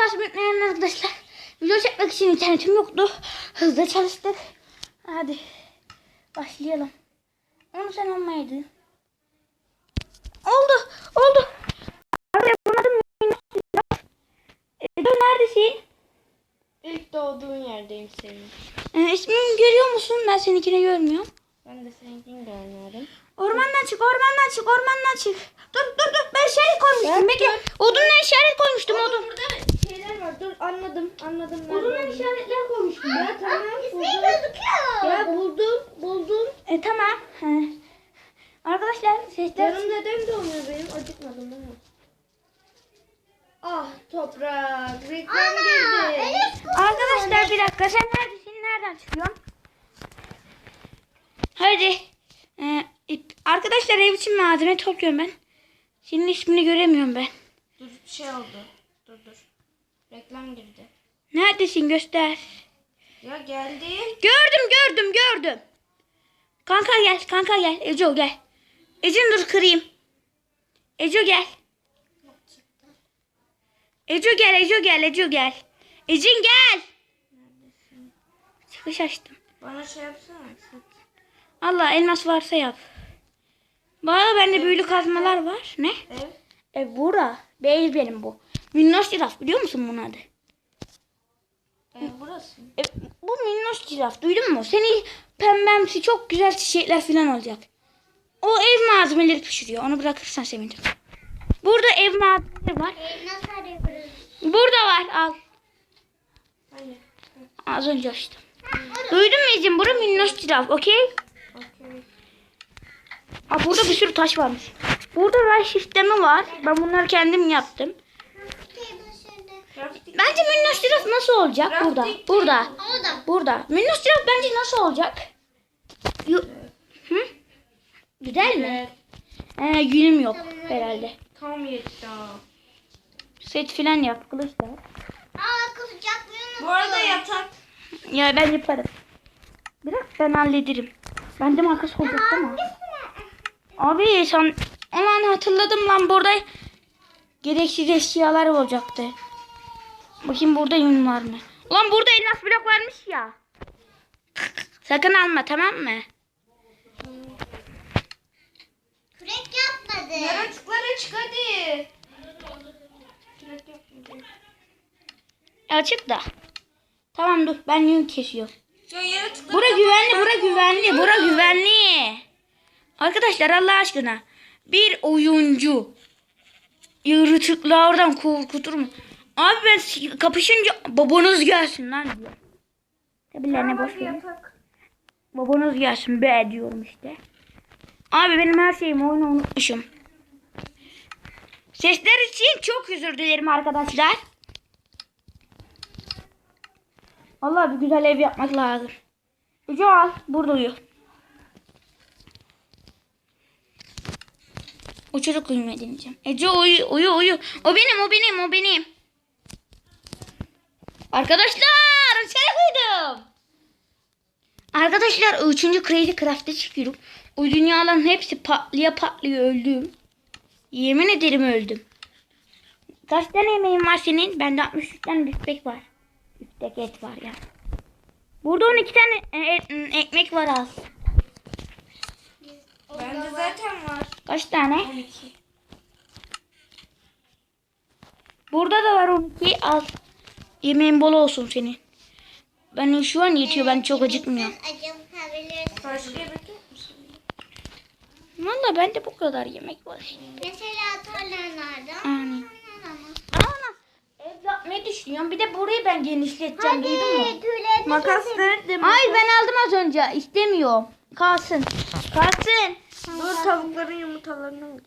basmayı unutmayın arkadaşlar. Video çekmek için internetim yoktu. Hızlı çalıştık. Hadi başlayalım. Onu sen olmayaydın. Oldu. Oldu. Abi yapamadım. Edo neredesin? İlk doğduğun yerdeyim senin. Ee, ismimi görüyor musun? Ben seninkini görmüyorum. Ben de seninkini görmüyorum. Ormandan çık, ormandan çık, ormandan çık. Dur, dur, dur. Ben işaret koymuştum. Bekle. Odunla işaret koymuştum, odun. Burada anladım. Anladım. ben. Odunla işaretler koymuştum. Ya tamam buldum. Ya buldum. Buldum. E tamam. He. Arkadaşlar sesler... Yarım neden doğmuyor benim? Acıkmadım değil mi? Ah toprak. Reklam girdi. Arkadaşlar bir dakika. Sen neredesin? Nereden çıkıyorsun? Hadi. Ee, arkadaşlar ev için malzeme topluyorum ben. Senin ismini göremiyorum ben. Dur bir şey oldu. Reklam girdi. Neredesin? Göster. Ya geldi. Gördüm, gördüm, gördüm. Kanka gel, kanka gel. Eco gel. Ecin dur kırayım. Eco gel. Eco gel, Eco gel, Eco gel. Ecin gel. Çıkış açtım. Bana şey yapsana. Allah elmas varsa yap. Bana bende büyülü kazmalar var. Ne? Ev. E bura. Değil benim bu. Minnoş jiraf biliyor musun bunun adı? Ev burası. E, bu minnoş jiraf duydun mu? Seni pembemsi çok güzel çiçekler falan olacak. O ev malzemeleri pişiriyor. Onu bırakırsan sevinirim. Burada ev malzemeleri var. Nasıl arıyoruz? Burada var al. Hani. Az önce açtım. Duydun mu Ecim? Bura minnoş jiraf. Okey? Okey. Aa, burada bir sürü taş varmış. Burada ray sistemi var. Ben bunları kendim yaptım. Bence minnoş jiraf nasıl olacak? Burada. Burada. Burada. Minnoş jiraf bence nasıl olacak? Yu- Hı? Güzel mi? Ee, yünüm yok herhalde. Tam yetti. Set filan yap. Kılıç da. Aa kızacaklarını Bu arada yatak. Ya ben yaparım. Bırak ben hallederim. Bende makas olacak değil mi? Abi sen aman hatırladım lan burada gereksiz eşyalar olacaktı. Bakayım burada yün var mı? Ulan burada elmas blok varmış ya. Sakın alma tamam mı? Kürek yapmadı. Yaratıklara çık hadi. Kürek yapmayacağım. Açık da. Tamam dur ben yün kesiyorum. Bura güvenli, bura güvenli, bura güvenli. Arkadaşlar Allah aşkına bir oyuncu yaratıklardan korkutur mu? Abi ben kapışınca babanız gelsin lan diyor. Tabilerine boş yatak. Babanız gelsin be diyorum işte. Abi benim her şeyimi oyunu unutmuşum. Sesler için çok özür dilerim arkadaşlar. Allah bir güzel ev yapmak lazım. Ucu al. Burada uyu. Uçarak uyumayı deneyeceğim. Ece uyu uyu uyu. O benim o benim o benim. Arkadaşlar içeri koydum. Arkadaşlar 3. Crazy Craft'e çıkıyorum. O dünyaların hepsi patlaya patlaya öldüm. Yemin ederim öldüm. Kaç tane yemeğin var senin? Bende 63 tane biftek var. Biftek et var ya. Burada 12 tane e, e, ekmek var az. Bende zaten var. Kaç tane? 12. Burada da var 12 az. Yemeğin bol olsun senin. Ben şu an yetiyor. Ben çok acıkmıyorum. Valla bende bu kadar yemek var. Mesela tarlalarda. Ana. Ev yapmayı düşünüyorum. Bir de burayı ben genişleteceğim. Duydun mu? Makas nerede? Hayır ben aldım az önce. İstemiyorum. Kalsın. Kalsın. Dur tavukların yumurtalarını alacağım.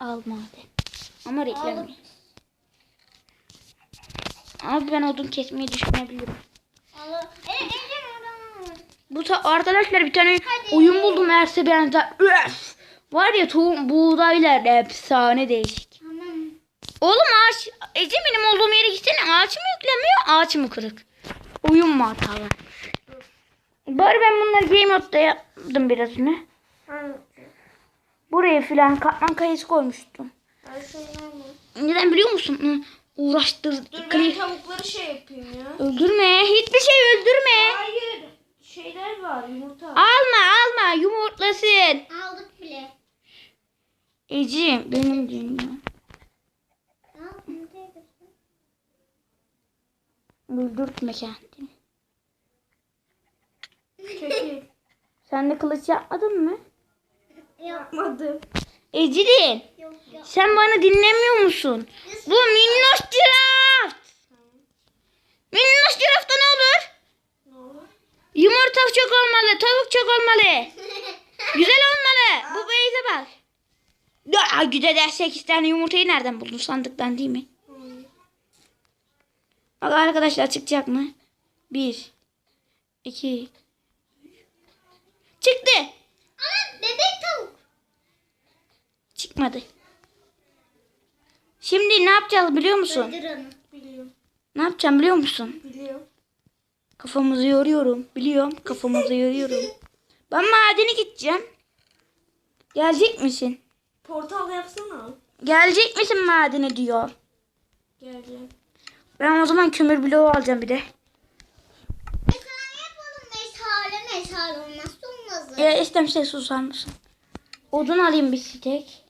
Alma hadi. Ama reklam. Abi ben odun kesmeyi düşünebilirim. E, oradan. Bu arkadaşlar bir tane oyun buldum Erse benzer. Öf! Var ya tohum buğdaylar efsane değişik. Tamam. Oğlum ağaç Ece benim olduğum yere gitsene ağaç mı yüklemiyor ağaç mı kırık? Oyun mu hatalı? Bari ben bunları game mode'da yaptım birazını. Hangi? Buraya filan katman kayısı koymuştum. Neden biliyor musun? Uğraştır. Dur ben tavukları şey yapayım ya. Öldürme. Hiçbir şey öldürme. Hayır. Şeyler var yumurta. Alma alma yumurtlasın. Aldık bile. Eci benim dünya. Öldürtme kendini. Çekil. Sen de kılıç yapmadın mı? Yapmadım. Ecrin yok yok. sen bana dinlemiyor musun? Bu minnoş ciraft. Minnoş cirafta ne olur? Ne olur? Yumurta çok olmalı, tavuk çok olmalı. Güzel olmalı. Bu beyze bak. Ya güde de 8 tane yumurtayı nereden buldun sandıktan değil mi? Bak arkadaşlar çıkacak mı? 1 2 Çıktı. Ama bebek. Çıkmadı. Şimdi ne yapacağız biliyor musun? Biliyorum. Ne yapacağım biliyor musun? Biliyorum. Kafamızı yoruyorum. Biliyorum kafamızı yoruyorum. Ben madene gideceğim. Gelecek misin? Portal yapsana. Gelecek misin madene diyor. Geleceğim. Ben o zaman kömür bloğu alacağım bir de. Meşale yapalım. Meşale meşale olmazsa olmazı. Ya istemse susar mısın? Odun alayım bir stek.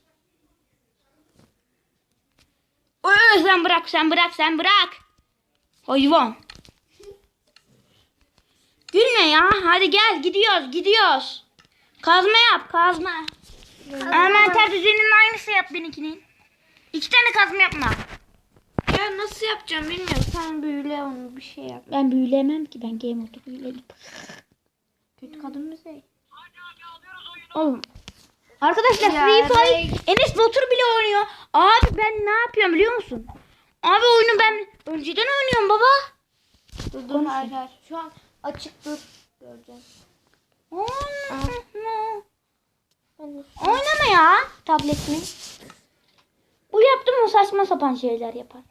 Oy, sen bırak sen bırak sen bırak. Hayvan. Gülme ya. Hadi gel gidiyoruz gidiyoruz. Kazma yap kazma. Hemen düzeninin aynısı yap benimkinin. İki tane kazma yapma. Ya nasıl yapacağım bilmiyorum. Sen büyüle onu bir şey yap. Ben büyüleyemem ki ben game modu büyülerim. Kötü kadın mı şey? Oğlum. Arkadaşlar Ya, Free Fire Enes Batur bile oynuyor. Abi ben ne yapıyorum biliyor musun? Abi oyunu ben önceden oynuyorum baba. Dur dur hayır hayır. Şu an açık dur. Göreceğim. Oynama ya tabletini. Bu yaptım o saçma sapan şeyler yapar.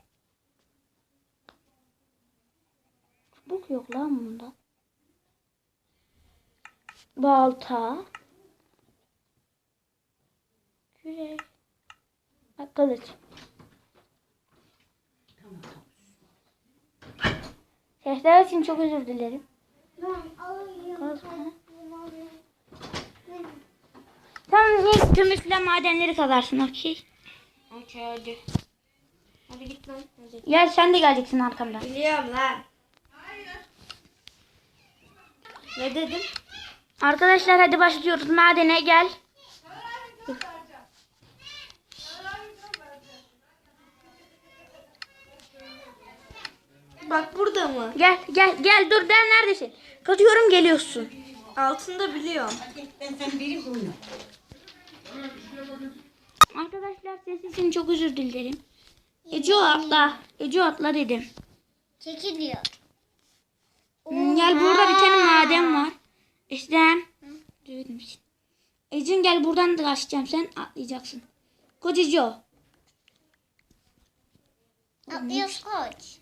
Çubuk yok lan bunda. Balta. Bak kılıç. Sesler için çok özür dilerim. Tamam ilk falan madenleri kazarsın okey. Okey hadi. Hadi git lan. Hadi. Gel sen de geleceksin arkamdan. Biliyorum lan. Ne dedim? Arkadaşlar hadi başlıyoruz. Madene gel. Bak burada mı? Gel gel gel dur ben neredesin? Katıyorum geliyorsun. Altında biliyorum. Arkadaşlar ses için çok özür dilerim. Ece atla. Ece atla dedim. Çekiliyor. Hmm, Gel burada bir tane maden var. İçin. Ecin gel buradan da açacağım sen atlayacaksın. Kocacı o. Atlıyoruz koç.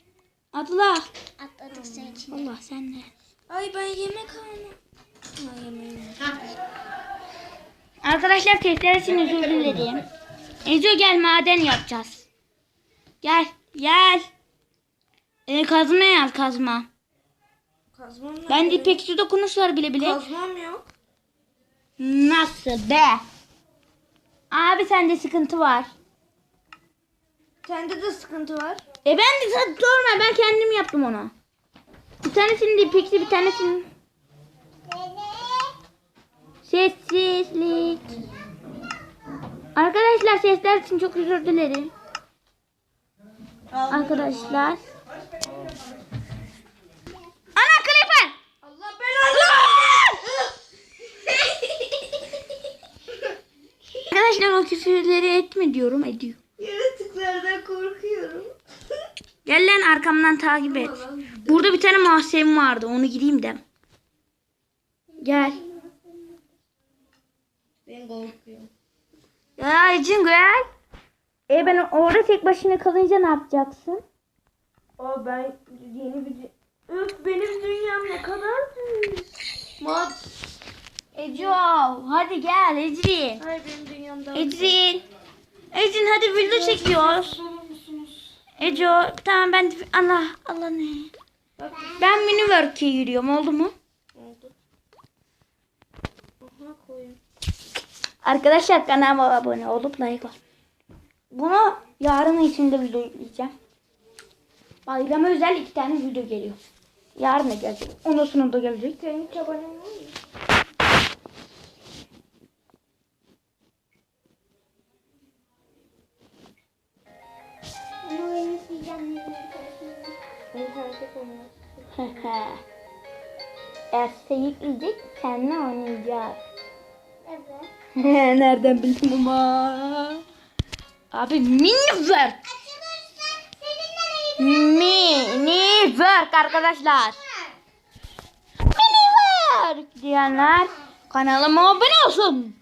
Atla. Atladık senin için. Allah sen de. Ay ben yemek almam. Arkadaşlar sesler için özür dilerim. Ezo gel maden yapacağız. Gel gel. E, kazma yaz kazma. Kazmam? Ben de pek su dokunuş var bile bile. Kazmam yok. Nasıl be? Abi sende sıkıntı var. Sende de sıkıntı var. E ben de sorma ben kendim yaptım onu. Bir tanesini de peki bir tanesini. Sessizlik. Arkadaşlar sesler için çok özür dilerim. Arkadaşlar. Ana Creeper! Allah belanı Arkadaşlar o küfürleri etme diyorum ediyor. Yaratıklardan korkuyorum. Gel lan arkamdan takip et. Burada bir tane mahzen vardı onu gideyim de. Gel. Ben korkuyorum. Ya Ecin gel. E ben orada tek başına kalınca ne yapacaksın? Aa ben yeni bir... Öf benim dünyam ne kadar büyük. Mod. Eco hadi gel Ecrin. Hayır benim dünyamda. Ecrin. Ecrin hadi video çekiyoruz. Eco tamam ben Allah Allah ne? Bak Ben Miniwork'e giriyorum oldu mu? oldu. Aha koyun. Arkadaşlar kanalıma abone olup like var. Bunu yarın içinde video yükleyeceğim. Bayrama özel iki tane video geliyor. Yarın da gelecek. Ondan sonra da gelecek. Senin hiç abonen Erse yükleyecek kendine oynayacak. Evet. Nereden bildim ama. Abi seninle Miniwork arkadaşlar. Miniwork diyenler kanalıma abone olsun.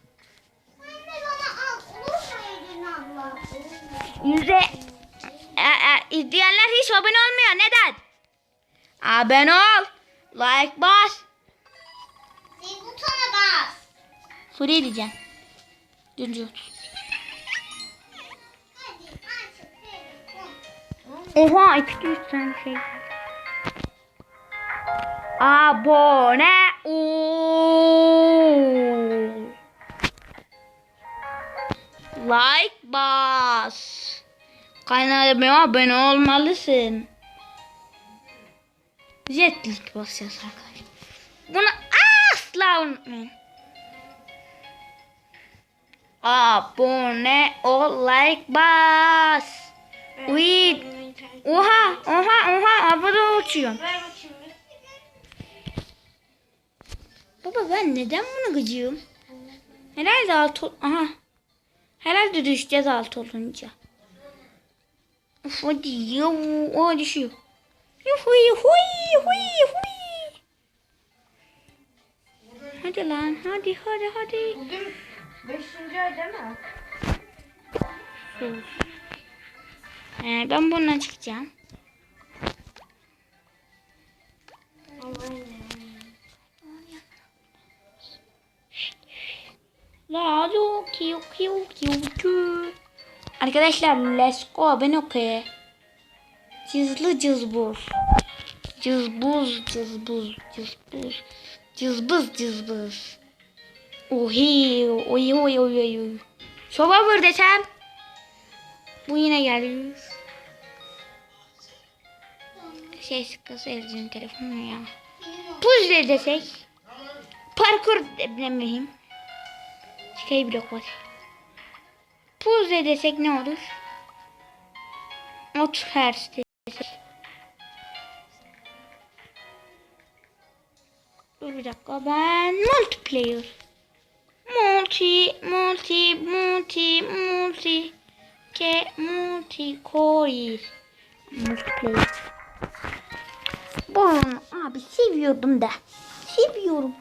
Yüzde e, e, izleyenler hiç abone olmuyor. Neden? Abone ol. Like bas. Free diyeceğim. Dönüyor. Oha iki üç tane şey. Abone ol. Like bas. Kanalıma abone olmalısın. Jetlik basacağız arkadaşlar. Bunu asla unutmayın. Abone ol, like bas. Uy. Oha, oha, oha, havada uçuyorum. Baba ben neden bunu gıcığım? Herhalde alt ol... Aha. Herhalde düşeceğiz alt olunca. Uf hadi ya. O düşüyor. Yuhuy huy huy huy. Hadi lan hadi hadi hadi. 5. ay değil mi? Sus. Ee, ben bundan çıkacağım. Allah'ım La lo kiu kiu kiu kiu. Arkadaşlar let's go ben okey. Cızlı cızbuz. Cızbuz cızbuz cızbuz. Cızbız cızbız. Ohi oy oy oy oy vur desem. Bu yine geliyor. Şey sıkısı elcinin telefonu ya. Puzzle desek. Parkur ne bileyim. Şey blok var. Puzzle desek ne olur? 30 Hz desek. Dur bir dakika ben multiplayer. Multi, multi, multi, multi, ke, multi, core. Multiplayer. Bu oyunu abi seviyordum da. Seviyorum.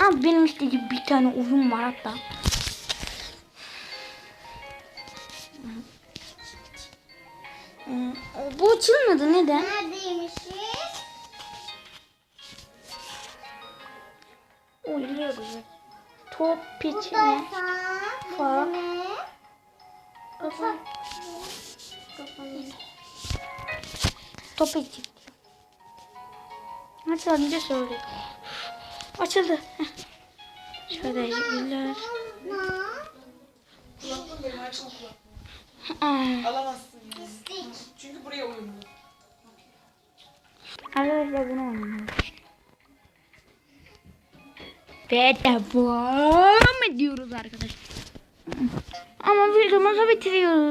Abi benim istediğim bir tane oyun var hatta. Hmm, Bu açılmadı neden? Neredeymişiz? Oynuyoruz. Top piçine. fa. Fa. Ne? Kafa. Top piçi. Hadi önce söyle. Açıldı. Şöyle benim. Aa, Alamazsın yani. Çünkü buraya uyumlu. Arkadaşlar bunu oynuyoruz. Ve devam ediyoruz arkadaşlar. Ama videomuzu bitiriyoruz.